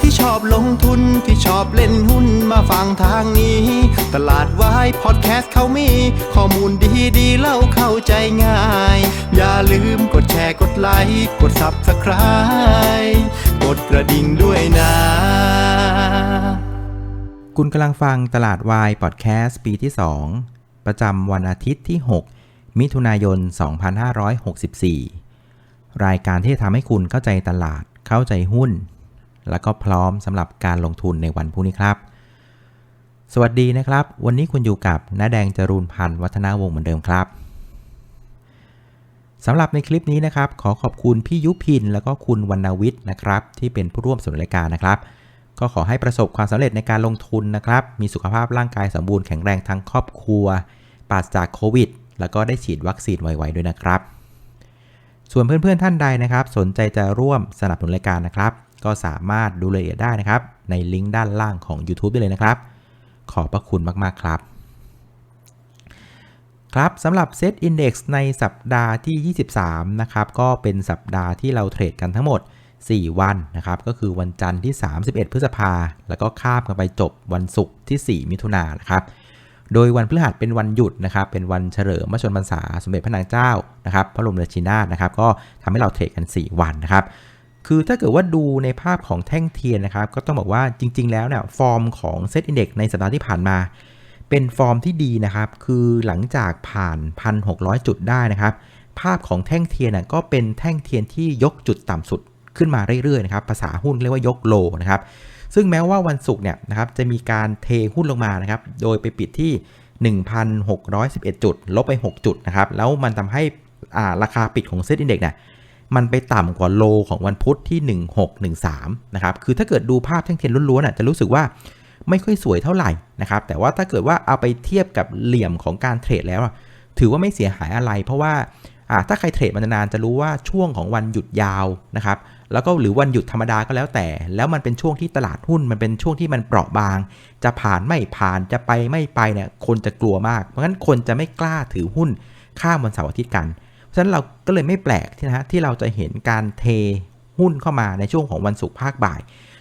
ที่ชอบลงทุนที่ชอบเล่นหุ้นมาฟังทางนี้ ตลาดวายพอดแคสต์เขามี ข้อมูลดีดีเล่าเข้าใจง่าย อย่าลืมกดแชร์กดไลค์กด Subscribe กดกระดิ่งด้วยนะ คุณกำลังฟังตลาดวายพอดแคสต์ปีที่ 2 ประจำวันอาทิตย์ที่ 6 มิถุนายน 2564 รายการที่จะทำให้คุณเข้าใจตลาดเข้าใจหุ้น แล้วก็พร้อมสำหรับการลงทุนในวันพรุ่งนี้ครับ สวัสดีนะครับ วันนี้คุณอยู่กับน้าแดงจรูนพันธ์วัฒนาวงศ์เหมือนเดิมครับสำหรับในคลิปนี้นะครับ ขอขอบคุณพี่ยุพิน แล้วก็คุณวรรณวิทย์นะครับ ที่เป็นผู้ร่วมสนุนรายการนะครับ ก็ขอให้ประสบความสำเร็จในการลงทุนนะครับ มีสุขภาพร่างกายสมบูรณ์แข็งแรงทั้งครอบครัวปราศจากโควิด แล้วก็ได้ฉีดวัคซีนไวๆด้วยนะครับ ส่วนเพื่อนๆท่านใดนะครับ สนใจจะร่วมสนับสนุนรายการนะครับ ก็สามารถดูรายละเอียดได้นะครับ ในลิงก์ด้านล่างของ YouTube ได้เลยนะครับ ขอบพระคุณมาก ๆ ครับ ครับสำหรับ Set Index ในสัปดาห์ที่ 23 นะครับ ก็เป็นสัปดาห์ที่เราเทรดกันทั้งหมด 4 วันนะครับ ก็คือวันจันทร์ที่ 31 พฤษภา แล้วก็ข้ามกันไปจบวันศุกร์ที่ 4 มิถุนายนนะครับโดยวันพฤหัสเป็นวันหยุดนะครับ เป็นวันเฉลิมพระชนมพรรษาสมเด็จพระนางเจ้านะครับ พระบรมราชินีนาถนะครับ ก็ทำให้เราเทรดกัน 4 วันนะครับ คือถ้าเกิดว่าดูในภาพของแท่งเทียนนะครับ ก็ต้องบอกว่าจริง ๆ แล้วเนี่ยฟอร์มของเซตอินเด็กในสัปดาห์ที่ผ่านมา เป็นฟอร์มที่ดีนะครับ คือหลังจากผ่าน 1,600 จุดได้นะครับ ภาพของแท่งเทียนก็เป็นแท่งเทียนที่ยกจุดต่ำสุดขึ้นมาเรื่อยๆนะครับภาษาหุ้นเรียกว่ายกโลนะครับซึ่งแม้ว่าวันศุกร์เนี่ยนะครับจะมีการเทหุ้นลงมานะครับ โดยไปปิดที่ 1,611 จุด ลบไป 6 จุดนะครับ แล้วมันทำให้อ่าราคาปิดของเซ็ตอินเด็กซ์เนี่ย มันไปต่ำกว่าโลของวันพุธที่ 1613นะครับคือถ้าเกิดดูภาพแท่งเทียนล้วนๆอะจะรู้สึกว่าไม่ค่อยสวยเท่าไหร่นะครับแต่ว่าถ้าเกิดว่าเอาไปเทียบกับเหลี่ยมของการเทรดแล้วอะถือว่าไม่เสียหายอะไร เพราะว่าถ้าใครเทรดมานานจะรู้ว่าช่วงของวันหยุดยาวนะครับแล้วก็หรือวันหยุดธรรมดาก็แล้วแต่ แล้วมันเป็นช่วงที่ตลาดหุ้นมันเป็นช่วงที่มันเปราะบาง จะผ่านไม่ผ่านจะไปไม่ไปเนี่ยคนจะกลัวมาก เพราะฉะนั้นคนจะไม่กล้าถือหุ้นข้ามวันเสาร์อาทิตย์กัน ฉะนั้นเราก็เลยไม่แปลกที่นะที่เราจะเห็นการเทหุ้นเข้ามาในช่วงของวันศุกร์ภาคบ่าย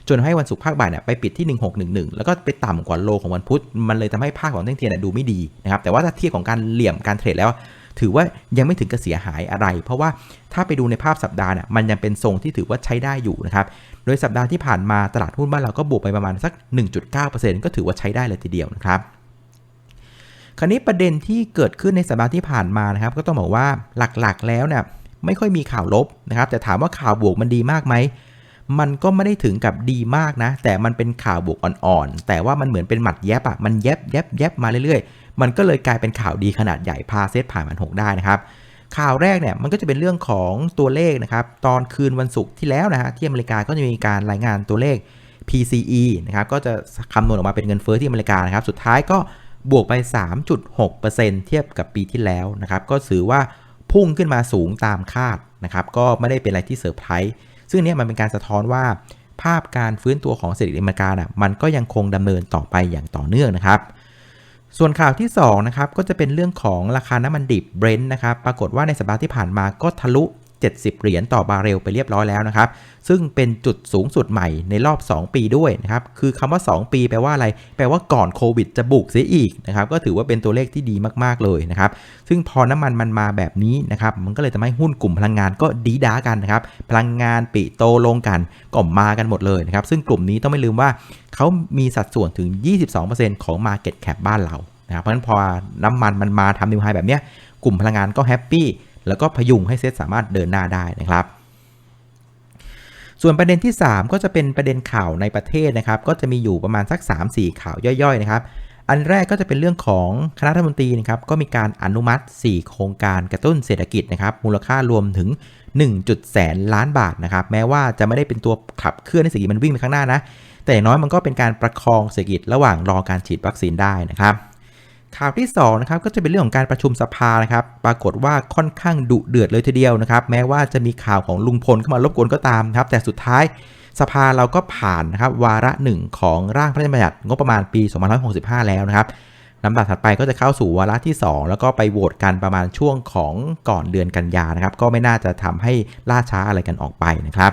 จนให้วันศุกร์ภาคบ่ายเนี่ยไปปิดที่ 1611 แล้วก็ไปต่ำกว่าโลของวันพุธ มันเลยทำให้ภาคของแท่งเทียนดูไม่ดีนะครับ แต่ว่าถ้าเทียบของการเหลี่ยมการเทรดแล้ว ถือว่ายังไม่ถึงกับเสียหายอะไร เพราะว่าถ้าไปดูในภาพสัปดาห์เนี่ยมันยังเป็นทรงที่ถือว่าใช้ได้อยู่นะครับ โดยสัปดาห์ที่ผ่านมาตลาดหุ้นบ้านเราก็บวกไปประมาณสัก 1.9%ก็ถือว่าใช้ได้เลยทีเดียวนะครับ คราวนี้ประเด็นที่เกิดขึ้นในสัปดาห์ที่ผ่านมานะครับ ก็ต้องบอกว่าหลักๆ แล้วเนี่ยไม่ค่อยมีข่าวลบนะครับแต่ถามว่าข่าวบวกมันดีมากไหมมันก็ไม่ได้ถึงกับดีมากนะ แต่มันเป็นข่าวบวกอ่อนๆ แต่ว่ามันเหมือนเป็นหมัดแยบอะมันแยบแยบแยบมาเรื่อยๆ มันก็เลยกลายเป็นข่าวดีขนาดใหญ่พาเซตผ่านมันหกได้นะครับ ข่าวแรกเนี่ยมันก็จะเป็นเรื่องของตัวเลขนะครับ ตอนคืนวันศุกร์ที่แล้วนะฮะที่อเมริกาก็จะมีการรายงานตัวเลข PCE นะครับ ก็จะคำนวณออกมาเป็นเงินเฟ้อที่อเมริกานะครับ สุดท้ายก็ บวกไป 3.6%เทียบกับปีที่แล้วนะครับ ก็ถือว่าพุ่งขึ้นมาสูงตามคาดนะครับ ก็ไม่ได้เป็นอะไรที่เซอร์ไพรส์ ซึ่งเนี้มันเป็นการสะท้อนว่า ภาพการฟื้นตัวของเศรษฐกิจอเมริกาน่ะ มันก็ยังคงดำเนินต่อไปอย่างต่อเนื่องนะครับ ส่วนข่าวที่2นะครับ ก็จะเป็นเรื่องของราคาน้ำมันดิบเบรนท์นะครับ ปรากฏว่าในสัปดาห์ที่ผ่านมาก็ทะลุ 70 เหรียญต่อบาร์เรลไปเรียบร้อยแล้วนะครับ ซึ่งเป็นจุดสูงสุดใหม่ในรอบ 2 ปีด้วยนะครับ คือคำว่า 2 ปีแปลว่าอะไร แปลว่าก่อนโควิดจะบุกเสียอีกนะครับ ก็ถือว่าเป็นตัวเลขที่ดีมากๆเลยนะครับ ซึ่งพอน้ำมันมันมาแบบนี้นะครับ มันก็เลยทำให้หุ้นกลุ่มพลังงานก็ดีด้ากันนะครับ พลังงานปิโตลงกันก็มากันหมดเลยนะครับ ซึ่งกลุ่มนี้ต้องไม่ลืมว่าเขามีสัดส่วนถึง 22%ของ Market Cap บ้านเรานะครับเพราะฉะนั้นพอน้ำมันมันมาทำนิวไฮแบบเนี้ยกลุ่มพลังงานก็แฮปปี้ แล้วก็พยุงให้เซตสามารถเดินหน้าได้นะครับส่วนประเด็นที่ 3 ก็จะเป็นประเด็นข่าวในประเทศนะครับ ก็จะมีอยู่ประมาณสัก 3-4 ข่าวย่อยๆนะครับ อันแรกก็จะเป็นเรื่องของคณะรัฐมนตรีนะครับ ก็มีการอนุมัติ 4 โครงการกระตุ้นเศรษฐกิจนะครับ มูลค่ารวมถึง 1. แสนล้านบาทนะครับ แม้ว่าจะไม่ได้เป็นตัวขับเคลื่อนให้เศรษฐกิจมันวิ่งไปข้างหน้านะ แต่อย่างน้อยมันก็เป็นการประคองเศรษฐกิจระหว่างรอการฉีดวัคซีนได้นะครับ ข่าวที่2นะครับก็จะเป็นเรื่องของการประชุมสภานะครับปรากฏว่าค่อนข้างดุเดือดเลยทีเดียวนะครับแม้ว่าจะมีข่าวของลุงพลเข้ามารบกวนก็ตามครับแต่สุดท้ายสภาเราก็ผ่านนะครับวาระหนึ่งของร่างพระราชบัญญัติงบประมาณปี 2565 แล้วนะครับลำดับถัดไปก็จะเข้าสู่วาระที่ 2 แล้วก็ไปโหวตกันประมาณช่วงของก่อนเดือนกันยานะครับก็ไม่น่าจะทำให้ล่าช้าอะไรกันออกไปนะครับ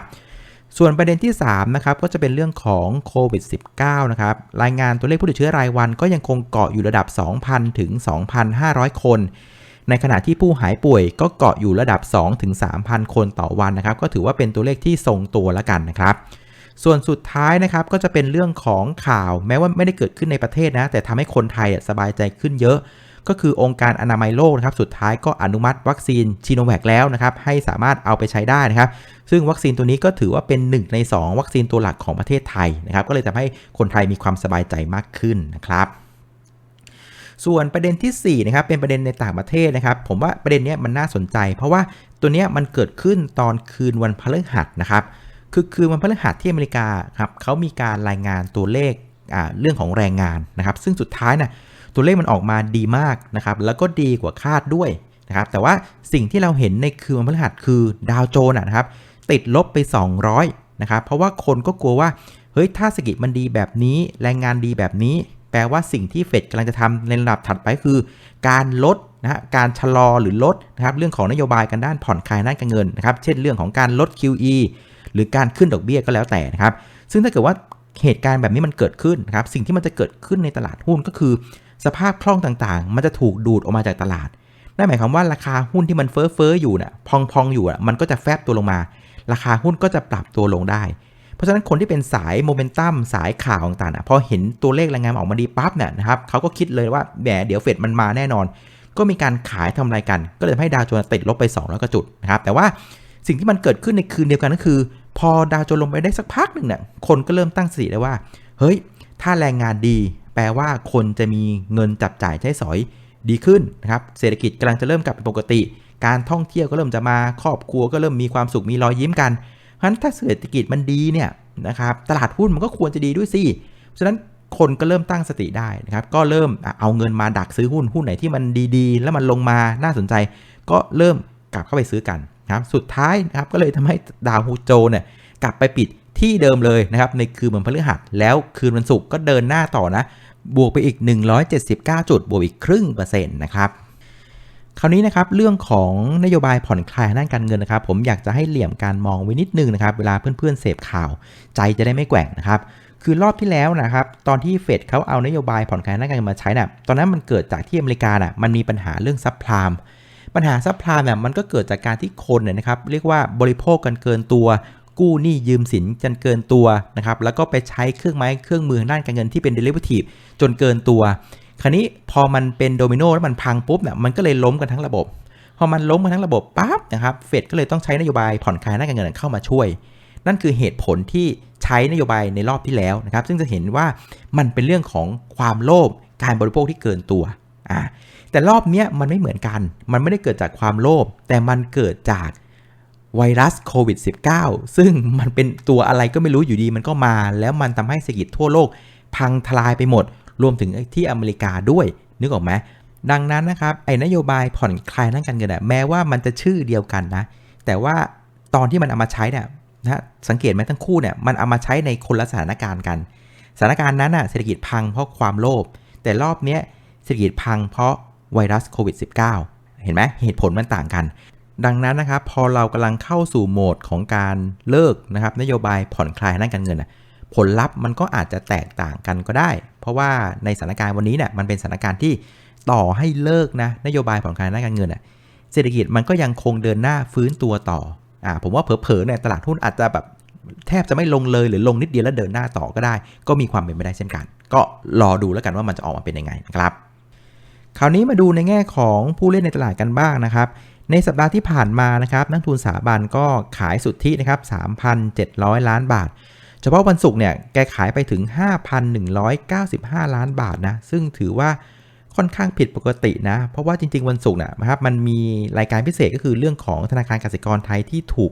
ส่วนประเด็นที่ 3 นะครับ ก็จะเป็นเรื่องของโควิด -19 นะครับ รายงานตัวเลขผู้ติดเชื้อรายวันก็ยังคงเกาะอยู่ระดับ 2,000 ถึง 2,500 คน ในขณะที่ผู้หายป่วยก็เกาะอยู่ระดับ 2 ถึง 3,000 คนต่อวันนะครับ ก็ถือว่าเป็นตัวเลขที่ทรงตัวแล้วกันนะครับ ส่วนสุดท้ายนะครับก็จะเป็นเรื่องของข่าว แม้ว่าไม่ได้เกิดขึ้นในประเทศนะ แต่ทำให้คนไทยสบายใจขึ้นเยอะ ก็คือองค์การอนามัยโลกนะครับสุดท้ายก็อนุมัติวัคซีนชิโนแวคแล้วนะครับให้สามารถเอาไปใช้ได้นะครับซึ่งวัคซีนตัวนี้ก็ถือว่าเป็น 1 ใน 2 วัคซีนตัวหลักของประเทศไทยนะครับก็เลยทำให้คนไทยมีความสบายใจมากขึ้นนะครับส่วนประเด็นที่4นะครับเป็นประเด็นในต่างประเทศนะครับ ผมว่าประเด็นนี้มันน่าสนใจ เพราะว่าตัวนี้มันเกิดขึ้นตอนคืนวันพฤหัสนะครับคือคืนวันพฤหัสที่อเมริกาครับเขามีการรายงานตัวเลขเรื่องของแรงงานนะครับ ซึ่งสุดท้ายนะ่ะ ตัวเลขมันออกมาดีมากนะครับแล้วก็ดีกว่าคาดด้วยนะครับแต่ว่าสิ่งที่เราเห็นในคืนวันพฤหัสคือดาวโจนส์นะครับติดลบไป 200นะครับเพราะว่าคนก็กลัวว่าเฮ้ยถ้าสกิจมันดีแบบนี้แรงงานดีแบบนี้ แปลว่าสิ่งที่เฟดกำลังจะทำในระดับถัดไปคือ การลดนะฮะการชะลอหรือลดนะครับเรื่องของนโยบายกันด้านผ่อนคลายด้านการเงินนะครับเช่นเรื่องของการลด QE หรือการขึ้นดอกเบี้ยก็แล้วแต่นะครับ ซึ่งถ้าเกิดว่าเหตุการณ์แบบนี้มันเกิดขึ้นนะครับ สิ่งที่มันจะเกิดขึ้นในตลาดหุ้นก็คือ สภาพคล่องต่างๆ มันจะถูกดูดออกมาจากตลาด นั่นหมายความว่าราคาหุ้นที่มันเฟ้อเฟ้ออยู่นะ่ะพองๆอยู่อะมันก็จะแฟบตัวลงมา ราคาหุ้นก็จะปรับตัวลงได้ เพราะฉะนั้นคนที่เป็นสายโมเมนตัมสายข่าวต่างๆพอเห็นตัวเลขรายงานออกมาดีปั๊บเนี่ยนะครับเขาก็คิดเลยว่าแหมเดี๋ยวเฟดมันมาแน่นอน ก็มีการขายทำรายกัน ก็เลยให้ดาวโจนส์ติดลบไป200กว่าจุดนะครับแต่ว่าสิ่งที่มันเกิดขึ้นในคืนเดียวกันก็คือ พอดาวโจนส์ลงไปได้สักพักหนึ่งเนี่ยคนก็เริ่มตั้งสติได้ว่า เฮ้ย ถ้าแรงงานดี แปลว่าคนจะมีเงินจับจ่ายใช้สอยดีขึ้นนะครับ เศรษฐกิจกำลังจะเริ่มกลับเป็นปกติ การท่องเที่ยวก็เริ่มจะมา ครอบครัวก็เริ่มมีความสุข มีรอยยิ้มกันเพราะฉะนั้นถ้าเศรษฐกิจมันดีเนี่ยนะครับ ตลาดหุ้นมันก็ควรจะดีด้วยสิเพราะฉะนั้นคนก็เริ่มตั้งสติได้นะครับ ก็เริ่มเอาเงินมาดักซื้อหุ้น หุ้นไหนที่มันดีๆ แล้วมันลงมาน่าสนใจ ก็เริ่มกลับเข้าไปซื้อกันนะครับ สุดท้ายนะครับก็เลยทำให้ดาวฮูโจเนี่ยกลับไปปิดที่เดิมเลยนะครับในคืนวันพฤหัส แล้วคืนวันศุกร์ก็เดินหน้าต่อนะ บวกไปอีก 179 จุด บวกอีกครึ่งเปอร์เซ็นต์นะครับ คราวนี้นะครับเรื่องของนโยบายผ่อนคลายด้านการเงินนะครับ ผมอยากจะให้เหลี่ยมการมองไว้นิดนึงนะครับ เวลาเพื่อนๆเสพข่าว ใจจะได้ไม่แกว่งนะครับ คือรอบที่แล้วนะครับ ตอนที่เฟดเขาเอานโยบายผ่อนคลายด้านการเงินมาใช้นะ่ะตอนนั้นมันเกิดจากที่อเมริกาน่ะมันมีปัญหาเรื่องซับพลามปัญหาซับพลามเนี่ยมันก็เกิดจากการที่คนเนี่ยนะครับเรียกว่าบริโภคกันเกินตัว กู้หนี้ยืมสินจนเกินตัวนะครับแล้วก็ไปใช้เครื่องไม้เครื่องมือด้านการเงินที่เป็น derivative จนเกินตัว คราวนี้พอมันเป็นโดมิโนแล้วมันพังปุ๊บเนี่ยมันก็เลยล้มกันทั้งระบบ พอมันล้มกันทั้งระบบปั๊บนะครับเฟดก็เลยต้องใช้นโยบายผ่อนคลายด้านการเงินเข้ามาช่วย นั่นคือเหตุผลที่ใช้นโยบายในรอบที่แล้วนะครับ ซึ่งจะเห็นว่ามันเป็นเรื่องของความโลภการบริโภคที่เกินตัวอ่าแต่รอบนี้มันไม่เหมือนกัน มันไม่ได้เกิดจากความโลภแต่มันเกิดจาก ไวรัสโควิด -19 ซึ่งมันเป็นตัวอะไรก็ไม่รู้อยู่ดีมันก็มา แล้วมันทำให้เศรษฐกิจทั่วโลก พังทลายไปหมด รวมถึงที่อเมริกาด้วย นึกออกไหมดังนั้นนะครับไอ้นโยบายผ่อนคลายด้านการเงินแม้ว่ามันจะชื่อเดียวกันนะ แต่ว่าตอนที่มันเอามาใช้เนี่ยนะสังเกตไหมทั้งคู่เนี่ยมันเอามาใช้ในคนละสถานการณ์กัน สถานการณ์นั้นน่ะเศรษฐกิจพังเพราะความโลภแต่รอบนี้เศรษฐกิจพังเพราะไวรัสโควิด -19 เห็นไหมเหตุผลมันต่างกัน ดังนั้นนะครับพอเรากำลังเข้าสู่โหมดของการเลิกนะครับนโยบายผ่อนคลายด้านการเงินผลลัพธ์มันก็อาจจะแตกต่างกันก็ได้ เพราะว่าในสถานการณ์วันนี้เนี่ยมันเป็นสถานการณ์ที่ต่อให้เลิกนะนโยบายผ่อนคลายด้านการเงินเศรษฐกิจมันก็ยังคงเดินหน้าฟื้นตัวต่ออ่าผมว่าเผลอๆเนี่ยตลาดหุ้นอาจจะแบบแทบจะไม่ลงเลยหรือลงนิดเดียวแล้วเดินหน้าต่อก็ได้ ก็มีความเป็นไปได้เช่นกัน ก็รอดูแล้วกันว่ามันจะออกมาเป็นยังไงนะครับ คราวนี้มาดูในแง่ของผู้เล่นในตลาดกันบ้างนะครับ ในสัปดาห์ที่ผ่านมานะครับนักทุนสถาบันก็ขายสุทธินะครับ 3,700 ล้านบาท เฉพาะวันศุกร์เนี่ยแกขายไปถึง 5,195 ล้านบาทนะ ซึ่งถือว่าค่อนข้างผิดปกตินะ เพราะว่าจริง ๆ วันศุกร์นะครับมันมีรายการพิเศษก็คือเรื่องของธนาคารกสิกรไทยที่ถูก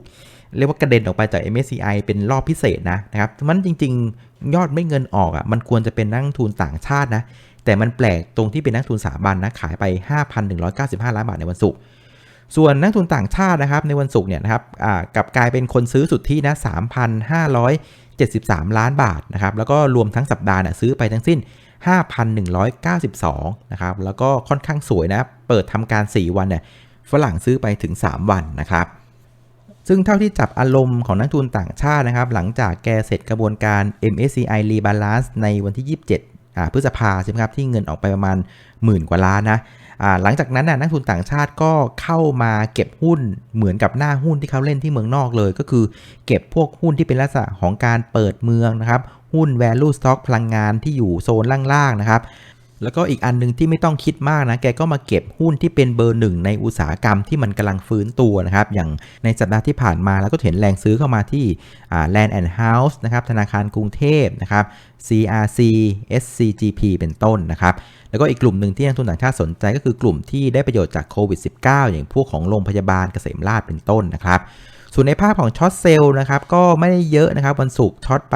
เรียกว่ากระเด็นออกไปจาก MSCI เป็นรอบพิเศษนะนะครับมันจริง ๆ ยอดไม่เงินออกอะ่ะมันควรจะเป็นนักทุนต่างชาตินะแต่มันแปลกตรงที่เป็นนักทุนสถาบันนะขายไป 5,195 ล้านบาทในวันศุกร์ ส่วนนักทุนต่างชาตินะครับในวันศุกร์เนี่ยนะครับกับกลายเป็นคนซื้อสุดทธินะ3,573 ล้านบาทนะครับแล้วก็รวมทั้งสัปดาห์เนี่ยซื้อไปทั้งสิ้น 5,192 นะครับแล้วก็ค่อนข้างสวยนะเปิดทำการ 4 วันเนี่ยฝรั่งซื้อไปถึง 3 วันนะครับซึ่งเท่าที่จับอารมณ์ของนักทุนต่างชาตินะครับหลังจากแกเสร็จกระบวนการ MSCI Rebalance ในวันที่ 27พฤษภาใช่ไหมครับที่เงินออกไปประมาณหมื่นกว่าล้านนะ หลังจากนั้นน่ะนักทุนต่างชาติก็เข้ามาเก็บหุ้นเหมือนกับหน้าหุ้นที่เขาเล่นที่เมืองนอกเลย ก็คือเก็บพวกหุ้นที่เป็นลักษณะของการเปิดเมืองนะครับ หุ้น value stock พลังงานที่อยู่โซนล่างๆนะครับ แล้วก็อีกอันหนึงที่ไม่ต้องคิดมากนะ แกก็มาเก็บหุ้นที่เป็นเบอร์หนึ่งในอุตสาหกรรมที่มันกำลังฟื้นตัวนะครับ อย่างในสัปดาห์ที่ผ่านมาแล้วก็เห็นแรงซื้อเข้ามาที่ Land and House นะครับ ธนาคารกรุงเทพนะครับ CRC SCGP เป็นต้นนะครับ แล้วก็อีกกลุ่มหนึ่งที่นักทุนต่างชาติสนใจก็คือกลุ่มที่ได้ประโยชน์จากโควิด -19 อย่างพวกของโรงพยาบาลเกษมราษฎร์เป็นต้นนะครับส่วนในภาพของช็อตเซลล์นะครับก็ไม่ได้เยอะนะครับวันศุกร์ช็อตไป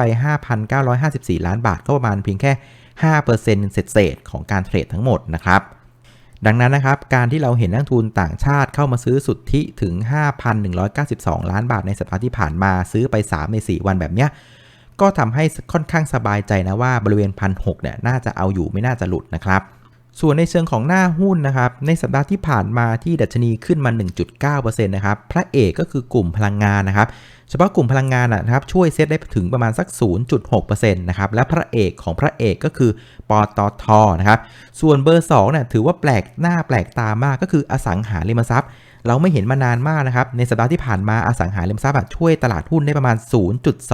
5,954 ล้านบาทก็ประมาณเพียงแค่ 5%เศษของการเทรดทั้งหมดนะครับ ดังนั้นนะครับการที่เราเห็นนักทุนต่างชาติเข้ามาซื้อสุทธิถึง 5,192 ล้านบาทในสัปดาห์ที่ผ่านมาซื้อไป 3 ใน 4 วันแบบเนี้ยก็ทำให้ค่อนข้างสบายใจนะว่าบริเวณพันหเนี่ยน่าจะเอาอยู่ไม่น่าจะหลุดนะครับ ส่วนในเชิงของหน้าหุ้นนะครับ ในสัปดาห์ที่ผ่านมาที่ดัชนีขึ้นมา 1.9%นะครับ พระเอกก็คือกลุ่มพลังงานนะครับ เฉพาะกลุ่มพลังงานนะครับ ช่วยเซตได้ถึงประมาณสัก 0.6%นะครับ และพระเอกของพระเอกก็คือปตทนะครับ ส่วนเบอร์2เนี่ยถือว่าแปลกหน้าแปลกตามากก็คืออสังหาริมทรัพย์ เราไม่เห็นมานานมากนะครับ ในสัปดาห์ที่ผ่านมาอสังหาริมทรัพย์ช่วยตลาดหุ้นได้ประมาณ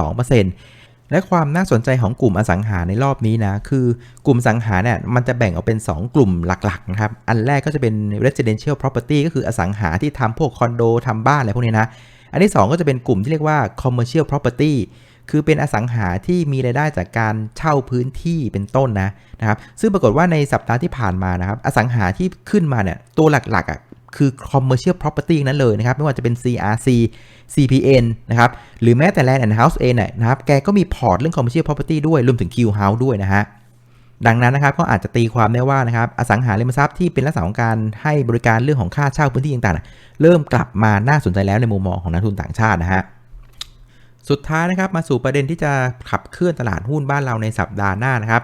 0.2% และความน่าสนใจของกลุ่มอสังหาในรอบนี้นะ คือกลุ่มสังหาเนี่ยมันจะแบ่งออกเป็น 2 กลุ่มหลักๆนะครับ อันแรกก็จะเป็น residential property ก็คืออสังหาที่ทำพวกคอนโดทำบ้านอะไรพวกนี้นะ อันที่ 2 ก็จะเป็นกลุ่มที่เรียกว่า commercial property คือเป็นอสังหาที่มีรายได้จากการเช่าพื้นที่เป็นต้นนะนะครับ ซึ่งปรากฏว่าในสัปดาห์ที่ผ่านมานะครับ อสังหาที่ขึ้นมาเนี่ยตัวหลักๆอะ คือ commercial property นั้นเลยนะครับ ไม่ว่าจะเป็น CRC CPN นะครับ หรือแม้แต่ Land and House เองนะครับ แกก็มีพอร์ตเรื่อง commercial property ด้วย รวมถึง Q House ด้วยนะฮะ ดังนั้นนะครับ ก็อาจจะตีความได้ว่านะครับ อสังหาริมทรัพย์ที่เป็นลักษณะของการให้บริการเรื่องของค่าเช่าพื้นที่ต่างๆ เริ่มกลับมาน่าสนใจแล้วในมุมมองของนักทุนต่างชาตินะฮะสุดท้ายนะครับมาสู่ประเด็นที่จะขับเคลื่อนตลาดหุ้นบ้านเราในสัปดาห์หน้านะครับ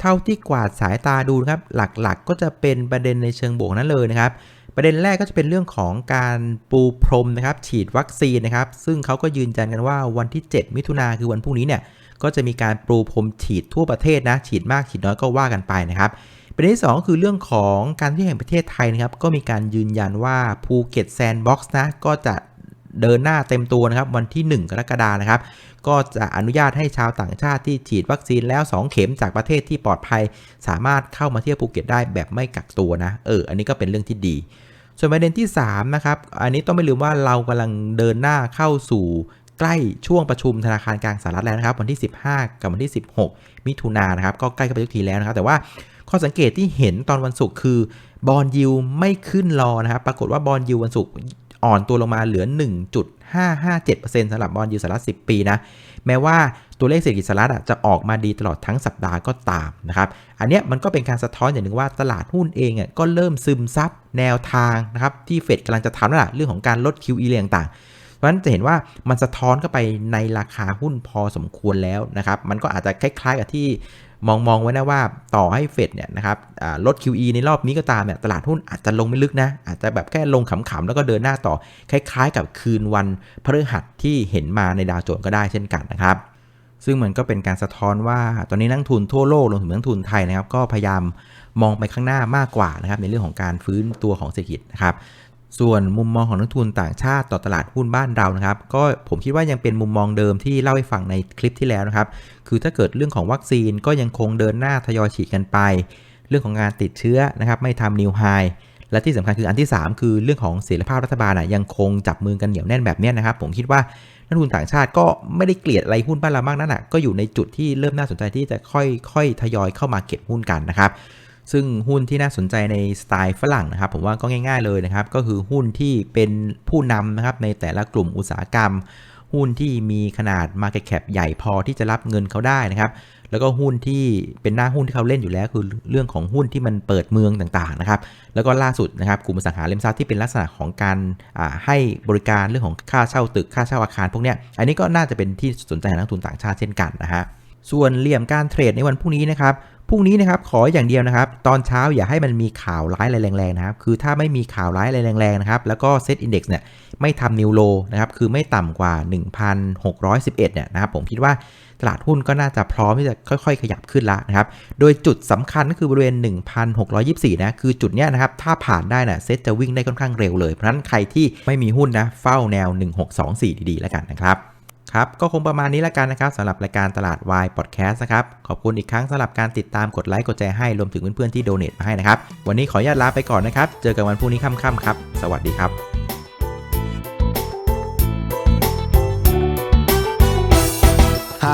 เท่าที่กวาดสายตาดูนะครับหลักๆก็จะเป็นประเด็นในเชิงบวกนั้นเลยนะครับ ประเด็นแรกก็จะเป็นเรื่องของการปูพรมนะครับฉีดวัคซีนนะครับซึ่งเขาก็ยืนยันกันว่าวันที่ 7 มิถุนาคือวันพรุ่งนี้เนี่ยก็จะมีการปูพรมฉีดทั่วประเทศนะฉีดมากฉีดน้อยก็ว่ากันไปนะครับประเด็นที่ 2 คือเรื่องของการที่แห่งประเทศไทยนะครับก็มีการยืนยันว่าภูเก็ตแซนด์บ็อกซ์นะก็จะ เดินหน้าเต็มตัวนะครับวันที่ 1 กรกฎานะครับ ก็จะอนุญาตให้ชาวต่างชาติที่ฉีดวัคซีนแล้ว 2 เข็มจากประเทศที่ปลอดภัย สามารถเข้ามาเที่ยวภูเก็ตได้แบบไม่กักตัวนะเอออันนี้ก็เป็นเรื่องที่ดี ส่วนประเด็นที่3นะครับอันนี้ต้องไม่ลืมว่าเรากำลังเดินหน้าเข้าสู่ใกล้ช่วงประชุมธนาคารกลางสหรัฐแล้วนะครับ วันที่ 15 กับวันที่ 16 มิถุนายนนะครับ ก็ใกล้เข้าไปทุกทีแล้วนะครับ แต่ว่าข้อสังเกตที่เห็นตอนวันศุกร์คือบอลยิวไม่ขึ้นรอนะครับ ปรากฏว่าบอลยิววันศุกร์ อ่อนตัวลงมาเหลือ 1.557%สำหรับบอลยิวสหรัฐ10 ปีนะ แม้ว่าตัวเลขเศรษฐกิจสหรัฐอะจะออกมาดีตลอดทั้งสัปดาห์ก็ตามนะครับ อันเนี้ยมันก็เป็นการสะท้อนอย่างหนึ่งว่าตลาดหุ้นเองก็เริ่มซึมซับแนวทางนะครับที่เฟดกำลังจะทำนั่นแหละเรื่องของการลด QE เรื่องต่างเพราะฉะนั้นจะเห็นว่ามันสะท้อนเข้าไปในราคาหุ้นพอสมควรแล้วนะครับ มันก็อาจจะคล้ายๆกับที่ มองมองไว้นะว่าต่อให้เฟดเนี่ยนะครับลด QE ในรอบนี้ก็ตามเนี่ยตลาดหุ้นอาจจะลงไม่ลึกนะ อาจจะแบบแค่ลงขำๆแล้วก็เดินหน้าต่อ คล้ายๆ กับคืนวันพฤหัสที่เห็นมาในดาวโจนส์ก็ได้เช่นกันนะครับซึ่งมันก็เป็นการสะท้อนว่าตอนนี้นักทุนทั่วโลกรวมถึงนักทุนไทยนะครับ ก็พยายามมองไปข้างหน้า มากกว่านะครับในเรื่องของการฟื้นตัวของเศรษฐกิจนะครับ ส่วนมุมมองของนักทุนต่างชาติต่อตลาดหุ้นบ้านเรานะครับ ก็ผมคิดว่ายังเป็นมุมมองเดิมที่เล่าให้ฟังในคลิปที่แล้วนะครับ คือถ้าเกิดเรื่องของวัคซีนก็ยังคงเดินหน้าทยอยฉีดกันไป เรื่องของการติดเชื้อนะครับ ไม่ทำนิวไฮและที่สำคัญคืออันที่ 3 คือเรื่องของเสรีภาพรัฐบาลนะยังคงจับมือกันเหนียวแน่นแบบนี้นะครับ ผมคิดว่านักทุนต่างชาติก็ไม่ได้เกลียดอะไรหุ้นบ้านเรามากนักนะก็อยู่ในจุดที่เริ่มน่าสนใจที่จะค่อยๆทยอยเข้ามาเก็บหุ้นกันนะครับ ซึ่งหุ้นที่น่าสนใจในสไตล์ฝรั่งนะครับ ผมว่าก็ง่าย ๆเลยนะครับ ก็คือหุ้นที่เป็นผู้นำนะครับในแต่ละกลุ่มอุตสาหกรรม หุ้นที่มีขนาด Market Cap ใหญ่พอที่จะรับเงินเขาได้นะครับ แล้วก็หุ้นที่เป็นหน้าหุ้นที่เขาเล่นอยู่แล้ว คือเรื่องของหุ้นที่มันเปิดเมืองต่างๆนะครับ แล้วก็ล่าสุดนะครับกลุ่มสังหาริมทรัพย์ที่เป็นลักษณะของการให้บริการเรื่องของค่าเช่าตึกค่าเช่าอาคาร พวกเนี้ยอันนี้ก็น่าจะเป็นที่สนใจนักทุนต่างชาติเช่นกันนะฮะส่วนเหลี่ยมการเทรดในวันพรุ่งนี้นะครับ พรุ่งนี้นะครับขออย่างเดียวนะครับ ตอนเช้าอย่าให้มันมีข่าวร้ายอะไรแรงๆนะครับ คือถ้าไม่มีข่าวร้ายอะไรแรงๆนะครับ แล้วก็เซตอินดี x เนี่ยไม่ทำนิวโลนะครับ คือไม่ต่ำกว่า 1,611เนี่ยนะครับ ผมคิดว่าตลาดหุ้นก็น่าจะพร้อมที่จะค่อย ๆ ขยับขึ้นแล้วนะครับ โดยจุดสำคัญก็คือบริเวณ 1,624 นะ คือจุดเนี้ยนะครับ ถ้าผ่านได้นะเซตจะวิ่งได้ค่อนข้างเร็วเลย เพราะฉะนั้นใครที่ไม่มีหุ้นนะ เฝ้าแนว 1624 ดีๆ แล้วกันนะครับ ครับ ก็คงประมาณนี้แล้วกันนะครับสำหรับรายการตลาดวายพอดแคสต์นะครับ ขอบคุณอีกครั้งสำหรับการติดตามกดไลค์กดแชร์ให้รวมถึงเพื่อนๆที่โดเน a มาให้นะครับ วันนี้ขออนุญาตลาไปก่อนนะครับ เจอกันวันพรุ่งนี้ค่ำๆครับ สวัสดีครับ